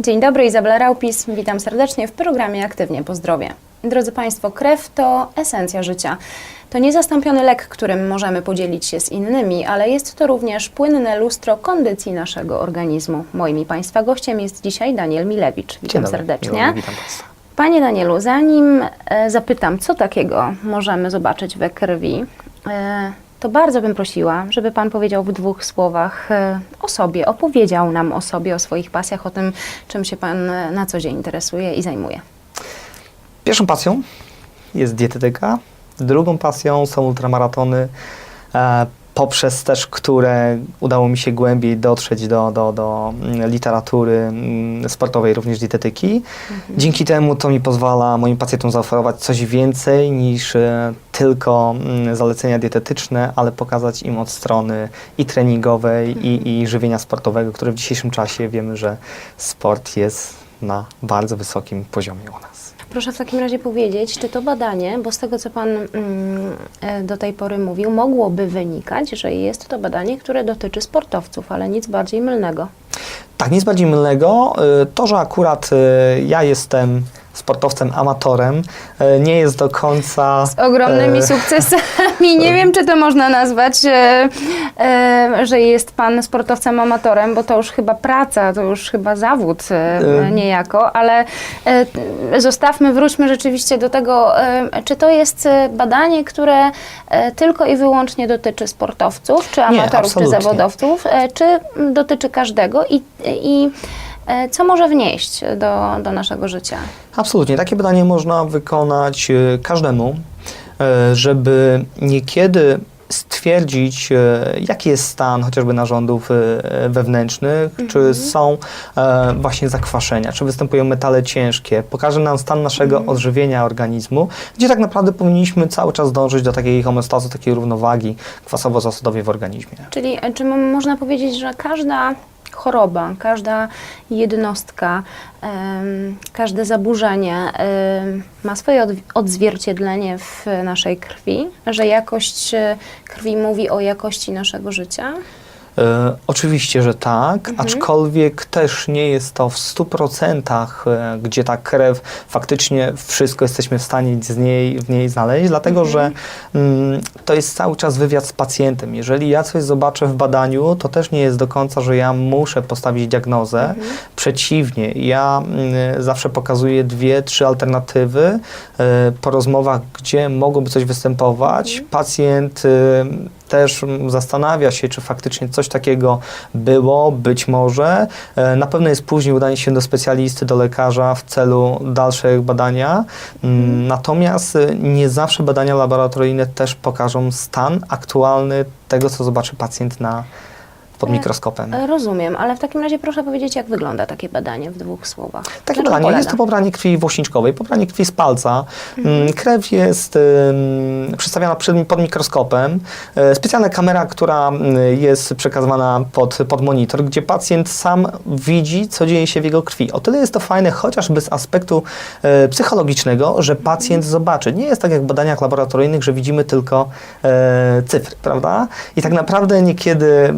Dzień dobry, Izabela Raupis. Witam serdecznie w programie Aktywnie po zdrowie. Drodzy Państwo, krew to esencja życia. To niezastąpiony lek, którym możemy podzielić się z innymi, ale jest to również płynne lustro kondycji naszego organizmu. Moim i Państwa gościem jest dzisiaj Daniel Milewicz. Witam dobry. serdecznie. Mi, Witam Państwa. Panie Danielu, zanim e, zapytam, co takiego możemy zobaczyć we krwi, e, to bardzo bym prosiła, żeby Pan powiedział w dwóch słowach e, o sobie, opowiedział nam o sobie, o swoich pasjach, o tym, czym się Pan e, na co dzień interesuje i zajmuje. Pierwszą pasją jest dietetyka, drugą pasją są ultramaratony, e, poprzez też które udało mi się głębiej dotrzeć do, do, do mm, literatury mm, sportowej, również dietetyki. Dzięki temu to mi pozwala moim pacjentom zaoferować coś więcej niż e, tylko mm, zalecenia dietetyczne, ale pokazać im od strony i treningowej, i, i żywienia sportowego, które w dzisiejszym czasie wiemy, że sport jest na bardzo wysokim poziomie u nas. Proszę w takim razie powiedzieć, czy to badanie, bo z tego co Pan mm, e, do tej pory mówił, mogłoby wynikać, że jest to badanie, które dotyczy sportowców, ale nic bardziej mylnego. Tak, nic bardziej mylnego. Y, To, że akurat y, ja jestem sportowcem amatorem, y, nie jest do końca. Z ogromnymi e, sukcesami. Nie wiem, czy to można nazwać, e, e, że jest pan sportowcem amatorem, bo to już chyba praca, to już chyba zawód e, E. niejako, ale e, zostawmy, wróćmy rzeczywiście do tego, e, czy to jest e, badanie, które e, tylko i wyłącznie dotyczy sportowców, czy amatorów, czy absolutnie. zawodowców, e, czy dotyczy każdego i, i e, co może wnieść do, do naszego życia? Absolutnie. Takie badanie można wykonać y, każdemu, y, żeby niekiedy stwierdzić, jaki jest stan chociażby narządów wewnętrznych, czy są e, właśnie zakwaszenia, czy występują metale ciężkie. Pokaże nam stan naszego odżywienia organizmu, gdzie tak naprawdę powinniśmy cały czas dążyć do takiej homeostazy, takiej równowagi kwasowo-zasadowej w organizmie. Czyli e, czy można powiedzieć, że każda choroba, każda jednostka, każde zaburzenie ma swoje odzwierciedlenie w naszej krwi, że jakość e, krwi mówi o jakości naszego życia? E, oczywiście, że tak, aczkolwiek też nie jest to w 100%, e, gdzie ta krew faktycznie wszystko jesteśmy w stanie z niej, w niej znaleźć, dlatego że mm, to jest cały czas wywiad z pacjentem. Jeżeli ja coś zobaczę w badaniu, to też nie jest do końca, że ja muszę postawić diagnozę. Przeciwnie, ja mm, zawsze pokazuję dwie, trzy alternatywy e, po rozmowach, gdzie mogłoby coś występować. Pacjent y, też zastanawia się, czy faktycznie coś takiego było, być może. E, Na pewno jest później udanie się do specjalisty, do lekarza w celu dalszego badania. Mm, Natomiast y, nie zawsze badania laboratoryjne też pokażą stan aktualny tego, co zobaczy pacjent na, pod mikroskopem. E, Rozumiem, ale w takim razie proszę powiedzieć, jak wygląda takie badanie w dwóch słowach. Takie badanie polega? jest to pobranie krwi włosiczkowej, pobranie krwi z palca. Mhm. Mm, Krew jest ym, przedstawiana przed, pod mikroskopem. E, Specjalna kamera, która jest przekazywana pod, pod monitor, gdzie pacjent sam widzi, co dzieje się w jego krwi. O tyle jest to fajne, chociażby z aspektu e, psychologicznego, że pacjent Mhm. zobaczy. Nie jest tak jak w badaniach laboratoryjnych, że widzimy tylko e, cyfry, prawda? I tak naprawdę niekiedy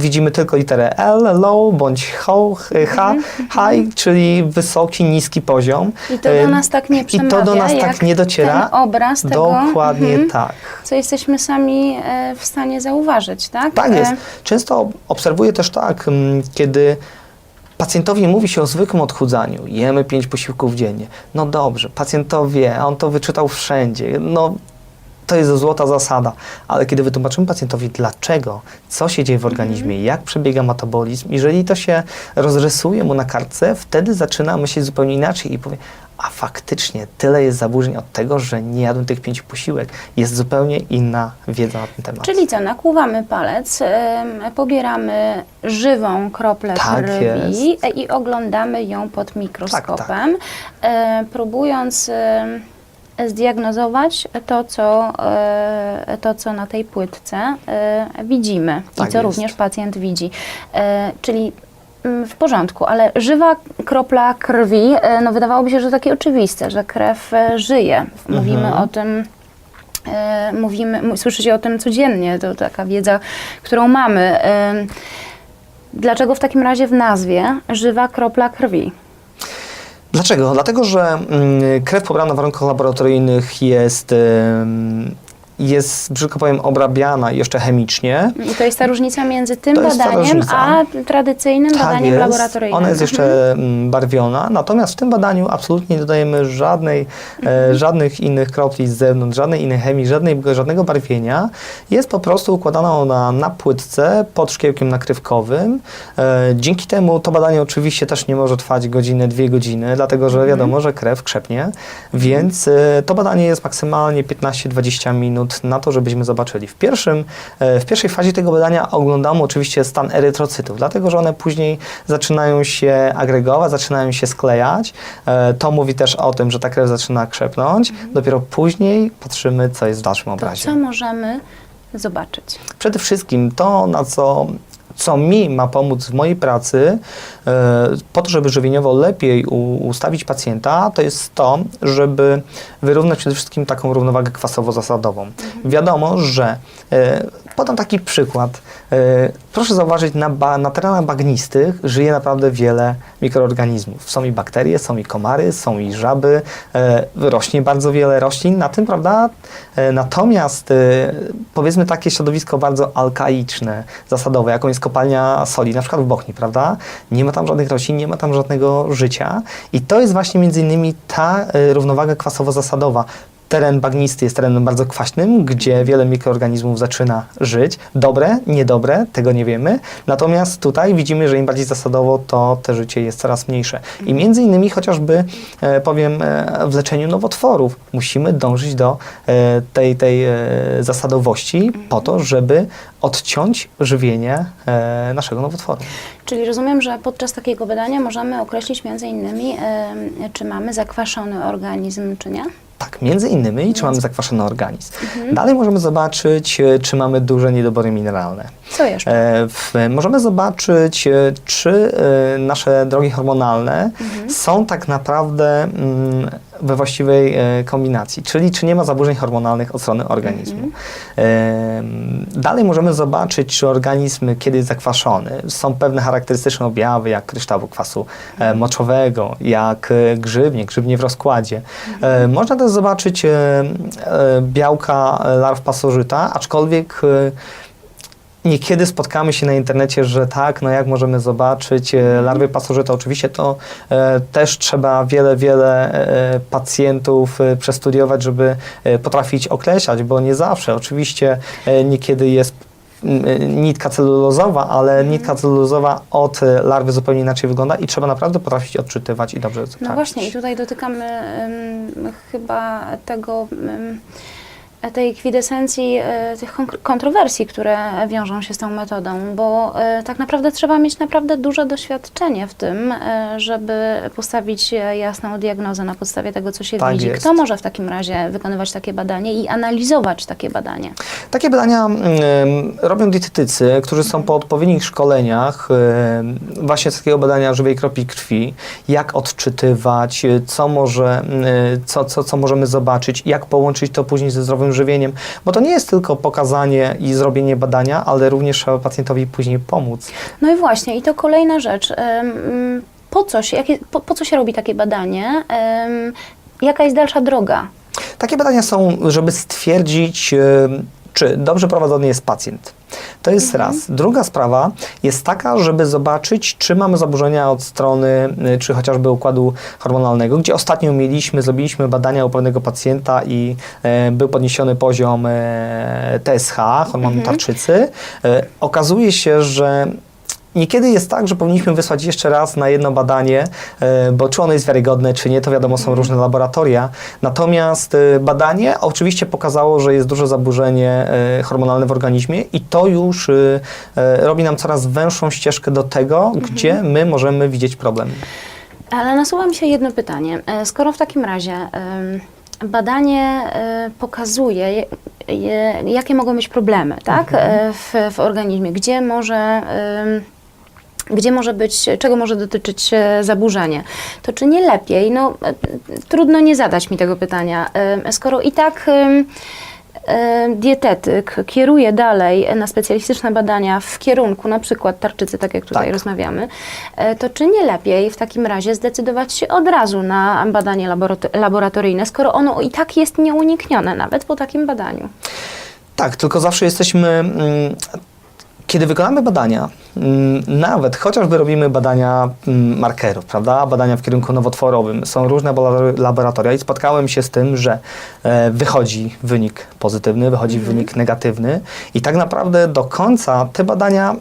widzimy tylko literę L, low, bądź ho, H, high, czyli wysoki, niski poziom. I to do nas tak nie I przemawia, to do nas tak nie dociera. ten obraz tego, Dokładnie mhm, tak. co jesteśmy sami e, w stanie zauważyć, tak? Tak jest. E, Często obserwuję też tak, kiedy pacjentowi mówi się o zwykłym odchudzaniu, jemy pięć posiłków dziennie. No dobrze, pacjent wie, on to wyczytał wszędzie. No to jest złota zasada, ale kiedy wytłumaczymy pacjentowi dlaczego, co się dzieje w organizmie, jak przebiega metabolizm, jeżeli to się rozrysuje mu na kartce, wtedy zaczyna myśleć zupełnie inaczej i powie, a faktycznie tyle jest zaburzeń od tego, że nie jadłem tych pięciu posiłek. Jest zupełnie inna wiedza na ten temat. Czyli co, nakłuwamy palec, pobieramy żywą kroplę Tak krwi e, i oglądamy ją pod mikroskopem, Tak, e, próbując em, zdiagnozować to co, e, to, co na tej płytce e, widzimy i Tak co jest. również pacjent widzi. E, Czyli mm, w porządku, ale żywa kropla krwi, no wydawałoby się, że takie oczywiste, że krew żyje. Mówimy Mhm. o tym mówimy, m- słyszy się o tym codziennie, to taka wiedza, którą mamy. Dlaczego w takim razie w nazwie żywa kropla krwi? Dlaczego? Dlatego, że mm, krew pobrana w warunkach laboratoryjnych jest, jest, brzydko powiem, obrabiana jeszcze chemicznie. I to jest ta różnica między tym To badaniem, a tradycyjnym badaniem jest. laboratoryjnym. Ona jest Mhm. jeszcze mm, barwiona, natomiast w tym badaniu absolutnie nie dodajemy żadnej, Mhm. e, żadnych innych kropli z zewnątrz, żadnej innej chemii, żadnej, żadnego barwienia. Jest po prostu układana ona na płytce pod szkiełkiem nakrywkowym. E, dzięki temu to badanie oczywiście też nie może trwać godzinę, dwie godziny, dlatego że Mhm. wiadomo, że krew krzepnie, więc e, to badanie jest maksymalnie 15-20 minut na to, żebyśmy zobaczyli. W, pierwszym, e, w pierwszej fazie tego badania oglądamy oczywiście stan erytrocytów, dlatego że one później zaczynają się agregować, zaczynają się sklejać. E, To mówi też o tym, że ta krew zaczyna krzepnąć. Dopiero później patrzymy, co jest w dalszym To obrazie. co możemy zobaczyć? Przede wszystkim to, na co, co mi ma pomóc w mojej pracy, e, po to, żeby żywieniowo lepiej ustawić pacjenta, to jest to, żeby wyrównać przede wszystkim taką równowagę kwasowo-zasadową. Wiadomo, że e, podam taki przykład. E, proszę zauważyć, na, ba, na terenach bagnistych żyje naprawdę wiele mikroorganizmów. Są i bakterie, są i komary, są i żaby, e, rośnie bardzo wiele roślin na tym, prawda? Natomiast powiedzmy takie środowisko bardzo alkaiczne, zasadowe, jaką jest kopalnia soli, na przykład w Bochni, prawda? Nie ma tam żadnych roślin, nie ma tam żadnego życia i to jest właśnie między innymi ta równowaga kwasowo-zasadowa. Teren bagnisty jest terenem bardzo kwaśnym, gdzie wiele mikroorganizmów zaczyna żyć. Dobre, niedobre, tego nie wiemy. Natomiast tutaj widzimy, że im bardziej zasadowo, to te życie jest coraz mniejsze. I między innymi chociażby, e, powiem, e, w leczeniu nowotworów musimy dążyć do e, tej, tej zasadowości po to, żeby odciąć żywienie naszego nowotworu. Czyli rozumiem, że podczas takiego badania możemy określić między innymi, czy mamy zakwaszony organizm, czy nie? Tak, między innymi, czy mamy zakwaszony organizm. Dalej możemy zobaczyć, e, czy mamy duże niedobory mineralne. Co jeszcze? E, w, możemy zobaczyć, e, czy e, nasze drogi hormonalne są tak naprawdę mm, we właściwej e, kombinacji, czyli czy nie ma zaburzeń hormonalnych od strony organizmu. E, dalej możemy zobaczyć, czy organizm, kiedy jest zakwaszony, są pewne charakterystyczne objawy, jak kryształu kwasu e, moczowego, jak grzybnie, grzybnie w rozkładzie. E, można też zobaczyć białka larw pasożyta, aczkolwiek Niekiedy spotkamy się na internecie, że tak, no jak możemy zobaczyć e, larwy pasożyta. Oczywiście to e, też trzeba wiele, wiele e, pacjentów e, przestudiować, żeby e, potrafić określać, bo nie zawsze. Oczywiście e, niekiedy jest e, nitka celulozowa, ale nitka celulozowa od e, larwy zupełnie inaczej wygląda i trzeba naprawdę potrafić odczytywać i dobrze No sprawdzić. właśnie, i tutaj dotykamy em, chyba tego, em, tej kwintesencji e, tych kon- kontrowersji, które wiążą się z tą metodą, bo e, tak naprawdę trzeba mieć naprawdę duże doświadczenie w tym, e, żeby postawić e, jasną diagnozę na podstawie tego, co się Tak widzi. jest. Kto może w takim razie wykonywać takie badanie i analizować takie badanie? Takie badania mm, robią dietetycy, którzy są po odpowiednich szkoleniach właśnie z takiego badania żywej kropli krwi, jak odczytywać, co, może, y, co, co, co możemy zobaczyć, jak połączyć to później ze zdrowym żywieniem, bo to nie jest tylko pokazanie i zrobienie badania, ale również trzeba pacjentowi później pomóc. No i właśnie, i to kolejna rzecz. Em, Po co się, jakie, po, po co się robi takie badanie? Jaka jest dalsza droga? Takie badania są, żeby stwierdzić, czy dobrze prowadzony jest pacjent. To jest raz. Druga sprawa jest taka, żeby zobaczyć, czy mamy zaburzenia od strony, y, czy chociażby układu hormonalnego, gdzie ostatnio mieliśmy, zrobiliśmy badania u pewnego pacjenta i e, był podniesiony poziom e, TSH, hormonu tarczycy. E, okazuje się, że Niekiedy jest tak, że powinniśmy wysłać jeszcze raz na jedno badanie, e, bo czy ono jest wiarygodne, czy nie, to wiadomo, są różne laboratoria. Natomiast e, badanie oczywiście pokazało, że jest duże zaburzenie e, hormonalne w organizmie i to już robi nam coraz węższą ścieżkę do tego, gdzie my możemy widzieć problem. Ale nasuwa mi się jedno pytanie. Skoro w takim razie badanie pokazuje, je- je- jakie mogą być problemy tak, e, w, w organizmie, gdzie może. Gdzie może być, czego może dotyczyć e, zaburzenie? To czy nie lepiej, no e, trudno nie zadać mi tego pytania, e, skoro i tak dietetyk kieruje dalej na specjalistyczne badania w kierunku na przykład tarczycy, tak jak tutaj Tak. rozmawiamy, to czy nie lepiej w takim razie zdecydować się od razu na badanie laborato- laboratoryjne, skoro ono i tak jest nieuniknione nawet po takim badaniu? Tak, tylko zawsze jesteśmy. Kiedy wykonamy badania, mm, nawet chociażby robimy badania mm, markerów, prawda, badania w kierunku nowotworowym, są różne laboratoria i spotkałem się z tym, że e, wychodzi wynik pozytywny, wychodzi wynik negatywny i tak naprawdę do końca te badania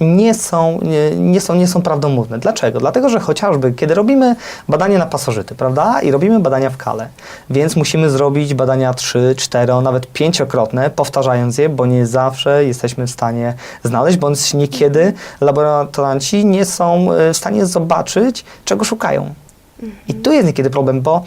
nie są, nie, nie, są, nie są prawdomówne. Dlaczego? Dlatego, że chociażby kiedy robimy badanie na pasożyty, prawda, i robimy badania w kale, więc musimy zrobić badania 3, 4, nawet pięciokrotne, powtarzając je, bo nie zawsze jesteśmy w stanie znaleźć, bądź niekiedy laboratoranci nie są e, w stanie zobaczyć, czego szukają. I tu jest niekiedy problem, bo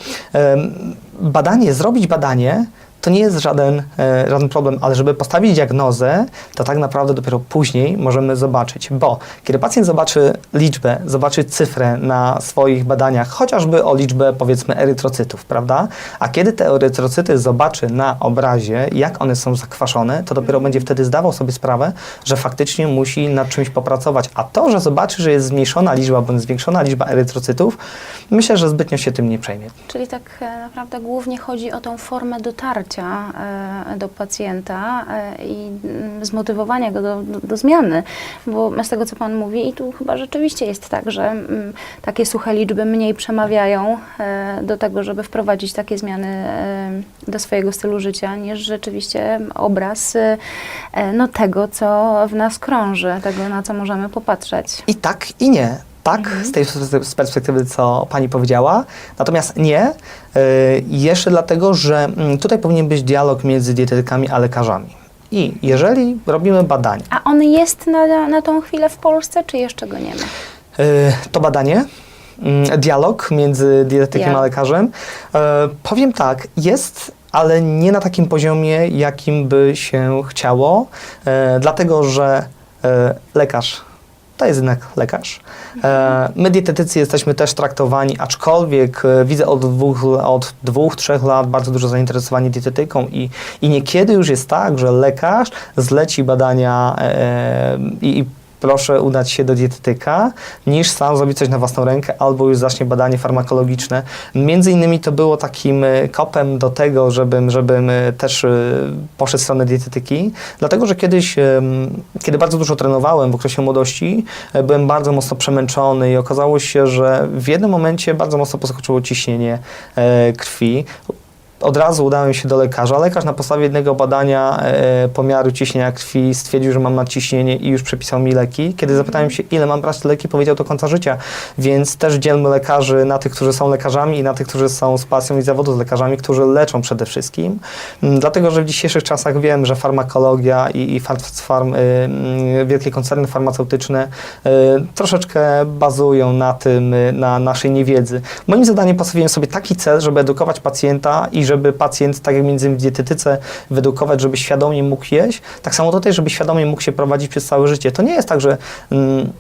badanie, zrobić badanie, to nie jest żaden, e, żaden problem, ale żeby postawić diagnozę, to tak naprawdę dopiero później możemy zobaczyć, bo kiedy pacjent zobaczy liczbę, zobaczy cyfrę na swoich badaniach, chociażby o liczbę powiedzmy erytrocytów, prawda? A kiedy te erytrocyty zobaczy na obrazie, jak one są zakwaszone, to dopiero będzie wtedy zdawał sobie sprawę, że faktycznie musi nad czymś popracować. A to, że zobaczy, że jest zmniejszona liczba bądź zwiększona liczba erytrocytów, myślę, że zbytnio się tym nie przejmie. Czyli tak e, naprawdę głównie chodzi o tą formę dotarcia e, do pacjenta e, i mm, zmotywowania go do, do, do zmiany, bo z tego, co Pan mówi, i tu chyba rzeczywiście jest tak, że mm, takie suche liczby mniej przemawiają e, do tego, żeby wprowadzić takie zmiany do swojego stylu życia, niż rzeczywiście obraz no, tego, co w nas krąży, tego, na co możemy popatrzeć. I tak, i nie. Tak, z tej perspektywy- z perspektywy, co pani powiedziała. Natomiast nie, y, jeszcze dlatego, że mm, tutaj powinien być dialog między dietetykami a lekarzami. I jeżeli robimy badanie, A on jest na, na tą chwilę w Polsce, czy jeszcze go nie ma? y, to badanie, mm, dialog między dietetykiem a lekarzem, y, powiem tak, jest, ale nie na takim poziomie, jakim by się chciało, dlatego że lekarz to jest jednak lekarz. E, My dietetycy jesteśmy też traktowani, aczkolwiek e, widzę od dwóch, od dwóch, trzech lat bardzo duże zainteresowanie dietetyką i, i niekiedy już jest tak, że lekarz zleci badania e, i, i proszę udać się do dietetyka, niż sam zrobić coś na własną rękę, albo już zacznie badanie farmakologiczne. Między innymi to było takim e, kopem do tego, żebym, żebym e, też e, poszedł w stronę dietetyki, dlatego, że kiedyś, kiedy bardzo dużo trenowałem w okresie młodości, byłem bardzo mocno przemęczony i okazało się, że w jednym momencie bardzo mocno poskoczyło ciśnienie krwi. Od razu udałem się do lekarza. Lekarz na podstawie jednego badania e, pomiaru ciśnienia krwi stwierdził, że mam nadciśnienie i już przepisał mi leki. Kiedy zapytałem się, ile mam brać te leki, powiedział do końca życia. Więc też dzielmy lekarzy na tych, którzy są lekarzami i na tych, którzy są z pasją i zawodu z lekarzami, którzy leczą przede wszystkim. Mm, Dlatego, że w dzisiejszych czasach wiem, że farmakologia i, i farm, farm, y, mm, wielkie koncerny farmaceutyczne y, troszeczkę bazują na tym, y, na naszej niewiedzy. Moim zadaniem postawiłem sobie taki cel, żeby edukować pacjenta i żeby pacjent, tak jak między innymi w dietetyce, wyedukować, żeby świadomie mógł jeść, tak samo tutaj, żeby świadomie mógł się prowadzić przez całe życie. To nie jest tak, że mm,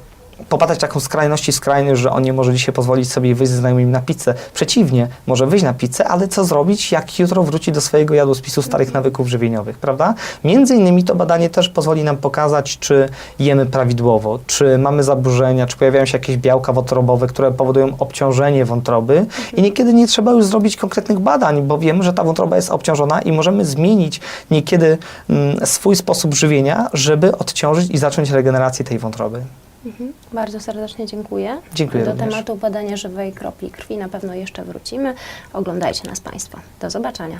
popadać w taką skrajności skrajność, że on nie może dzisiaj pozwolić sobie wyjść ze znajomymi na pizzę. Przeciwnie, może wyjść na pizzę, ale co zrobić, jak jutro wróci do swojego jadłospisu starych nawyków żywieniowych, prawda? Między innymi to badanie też pozwoli nam pokazać, czy jemy prawidłowo, czy mamy zaburzenia, czy pojawiają się jakieś białka wątrobowe, które powodują obciążenie wątroby i niekiedy nie trzeba już zrobić konkretnych badań, bo wiemy, że ta wątroba jest obciążona i możemy zmienić niekiedy mm, swój sposób żywienia, żeby odciążyć i zacząć regenerację tej wątroby. Mhm. Bardzo serdecznie dziękuję. Dziękuję Do również. tematu badania żywej kropli krwi na pewno jeszcze wrócimy. Oglądajcie nas Państwo. Do zobaczenia.